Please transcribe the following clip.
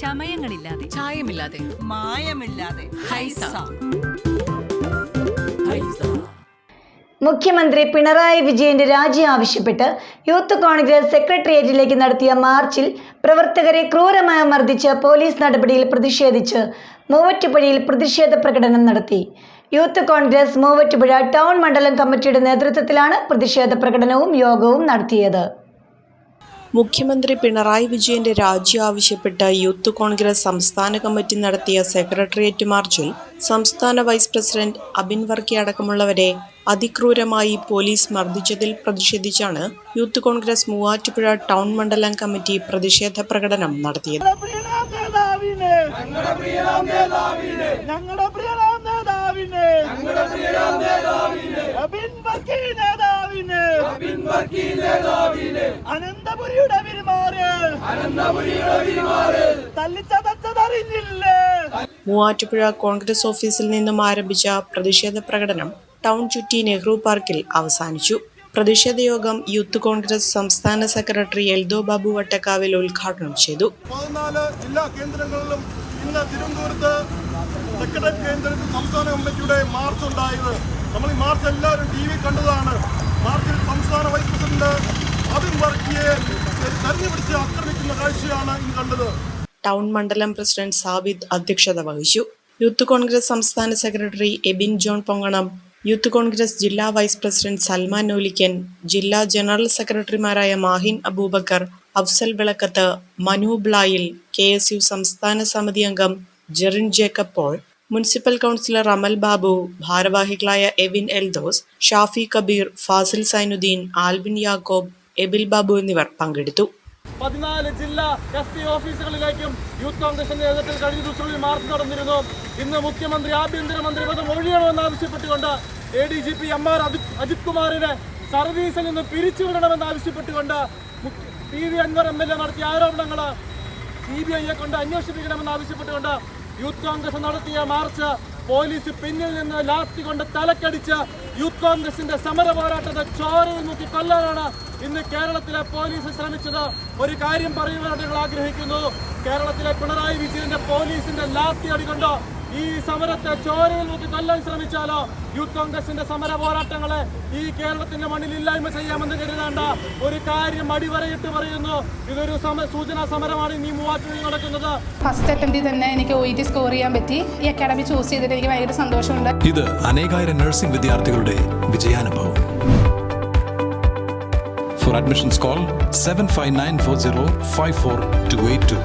ചമയങ്ങളില്ലാതെ. ചായമില്ലാതെ. മായമില്ലാതെ. ഹൈസ. മുഖ്യമന്ത്രി പിണറായി വിജയന്റെ രാജി ആവശ്യപ്പെട്ട് യൂത്ത് കോൺഗ്രസ് സെക്രട്ടേറിയറ്റിലേക്ക് നടത്തിയ മാർച്ചിൽ പ്രവർത്തകരെ ക്രൂരമായി മർദ്ദിച്ച പോലീസ് നടപടിയിൽ പ്രതിഷേധിച്ച് മൂവറ്റുപുഴയിൽ പ്രതിഷേധ പ്രകടനം നടത്തി. യൂത്ത് കോൺഗ്രസ് മൂവറ്റുപുഴ ടൗൺ മണ്ഡലം കമ്മിറ്റിയുടെ നേതൃത്വത്തിലാണ് പ്രതിഷേധ പ്രകടനവും യോഗവും നടത്തിയത്. മുഖ്യമന്ത്രി പിണറായി വിജയന്റെ രാജി ആവശ്യപ്പെട്ട് യൂത്ത് കോൺഗ്രസ് സംസ്ഥാന കമ്മിറ്റി നടത്തിയ സെക്രട്ടേറിയറ്റ് മാർച്ചിൽ സംസ്ഥാന വൈസ് പ്രസിഡന്റ് അബിൻ വർക്കി അടക്കമുള്ളവരെ അതിക്രൂരമായി പോലീസ് മർദ്ദിച്ചതിൽ പ്രതിഷേധിച്ചാണ് യൂത്ത് കോൺഗ്രസ് മൂവാറ്റുപുഴ ടൗൺ മണ്ഡലം കമ്മിറ്റി പ്രതിഷേധ പ്രകടനം നടത്തിയത്. ഞങ്ങളുടെ പ്രിയനാം നേതാവിനെ ഞങ്ങളുടെ പ്രിയനാം നേതാവിനെ ഞങ്ങളുടെ പ്രിയനാം നേതാവിനെ അബിൻ വർക്കി നേതാവിനെ അബിൻ വർക്കി നേതാവിനെ അനന്തപുരിയുടെ തല്ലിച്ചതച്ചതറിഞ്ഞില്ലേ? മൂവാറ്റുപുഴ കോൺഗ്രസ് ഓഫീസിൽ നിന്നും ആരംഭിച്ച പ്രതിഷേധ പ്രകടനം ടൗൺ ചുറ്റി നെഹ്റു പാർക്കിൽ അവസാനിച്ചു. പ്രതിഷേധ യോഗം യൂത്ത് കോൺഗ്രസ് സംസ്ഥാന സെക്രട്ടറി എൽദോ ബാബു വട്ടക്കാവിൽ ഉദ്ഘാടനം ചെയ്തു. പതിനാല് ജില്ലാ കേന്ദ്രങ്ങളിലും ഇന്ന് തിരുവനന്തപുരത്ത് സെക്രട്ടേറിയറ്റ് കേന്ദ്രത്തിൽ സംസ്ഥാന കമ്മിറ്റിയുടെ മാർച്ച് ഉണ്ടായത് നമ്മൾ ഈ മാർച്ച് എല്ലാവരും ടി വി കണ്ടതാണ്. മാർച്ചിൽ സംസ്ഥാന വൈസ് പ്രസിഡന്റ് ആക്രമിക്കുന്ന കാഴ്ചയാണ് ഇന്ന് കണ്ടത്. ടൗൺ മണ്ഡലം പ്രസിഡന്റ് സാബിദ് അധ്യക്ഷത വഹിച്ചു. യൂത്ത് കോൺഗ്രസ് സംസ്ഥാന സെക്രട്ടറി എബിൻ ജോൺ പൊങ്ങണം. യൂത്ത് കോൺഗ്രസ് ജില്ലാ വൈസ് പ്രസിഡന്റ് സൽമാൻ നോലിക്കൻ ജില്ലാ ജനറൽ സെക്രട്ടറിമാരായ Mahin Abubakar Afsal Vilakkath Manu ബ്ലായിൽ K S U സംസ്ഥാന സമിതി അംഗം ജെറിൻ ജേക്കബ് പോൾ മുനിസിപ്പൽ കൗൺസിലർ അമൽ ബാബു ഭാരവാഹികളായ എവിൻ എൽദോസ് ഷാഫി കബീർ ഫാസിൽ സൈനുദ്ദീൻ ആൽബിൻ യാക്കോബ് എബിൽ ബാബു എന്നിവർ പങ്കെടുത്തു. പതിനാല് ജില്ലാ എസ് പി ഓഫീസുകളിലേക്കും യൂത്ത് കോൺഗ്രസിന്റെ നേതൃത്വത്തിൽ കഴിഞ്ഞ ദിവസങ്ങളിൽ മാർച്ച് നടന്നിരുന്നു. ഇന്ന് മുഖ്യമന്ത്രി ആഭ്യന്തരമന്ത്രി പദം ഒഴിയണമെന്ന് ആവശ്യപ്പെട്ടുകൊണ്ട് A D G P M R Ajith കുമാറിനെ സർവീസിൽ നിന്ന് പിരിച്ചുവിടണമെന്ന് ആവശ്യപ്പെട്ടുകൊണ്ട് P V Anvar M L A നടത്തിയ ആരോപണങ്ങൾ സി ബി ഐയെ കൊണ്ട് അന്വേഷിപ്പിക്കണമെന്ന് ആവശ്യപ്പെട്ടുകൊണ്ട് യൂത്ത് കോൺഗ്രസ് നടത്തിയ മാർച്ച് പോലീസ് പിന്നിൽ നിന്ന് ലാത്തി കൊണ്ട് തലക്കടിച്ച് യൂത്ത് കോൺഗ്രസിന്റെ സമര പോരാട്ടത്തെ ചോരയിൽ നോക്കി കൊല്ലാനാണ് ഇന്ന് കേരളത്തിലെ പോലീസ് ശ്രമിച്ചത്. ഒരു കാര്യം പറയുവാനായിട്ട് ഞങ്ങൾ ആഗ്രഹിക്കുന്നു. കേരളത്തിലെ പിണറായി വിജയന്റെ പോലീസിന്റെ ലാത്തി അടികൊണ്ട് ഈ സമരത്തെ ചോരയിൽ നോക്കി കൊല്ലാൻ ശ്രമിച്ചാലോ? യൂത്ത് കോൺഗ്രസിന്റെ സമര പോരാട്ടങ്ങളെ ഈ കേരളത്തിന്റെ മണ്ണിൽ ഇല്ലായ്മ ചെയ്യാമെന്ന് കരുതേണ്ട. ഒരു കാര്യം അടിവരയിട്ട് പറയുന്നു. ഇതൊരു സൂചനാ സമരമാണ് ഇനി മൂവാറ്റുപുഴയിൽ നടക്കുന്നത്. ഫസ്റ്റ് അറ്റംപ്റ്റിൽ തന്നെ എനിക്ക് ഒ ടി സ്കോർ ചെയ്യാൻ പറ്റി. ഈ അക്കാഡമി ചൂസ് ചെയ്തിട്ട് എനിക്ക് ഭയങ്കര സന്തോഷമുണ്ട്. ഇത് അനേകായിരം നഴ്സിംഗ് വിദ്യാർത്ഥികളുടെ വിജയാനുഭവം. For admissions call seven five nine four zero five four two eight two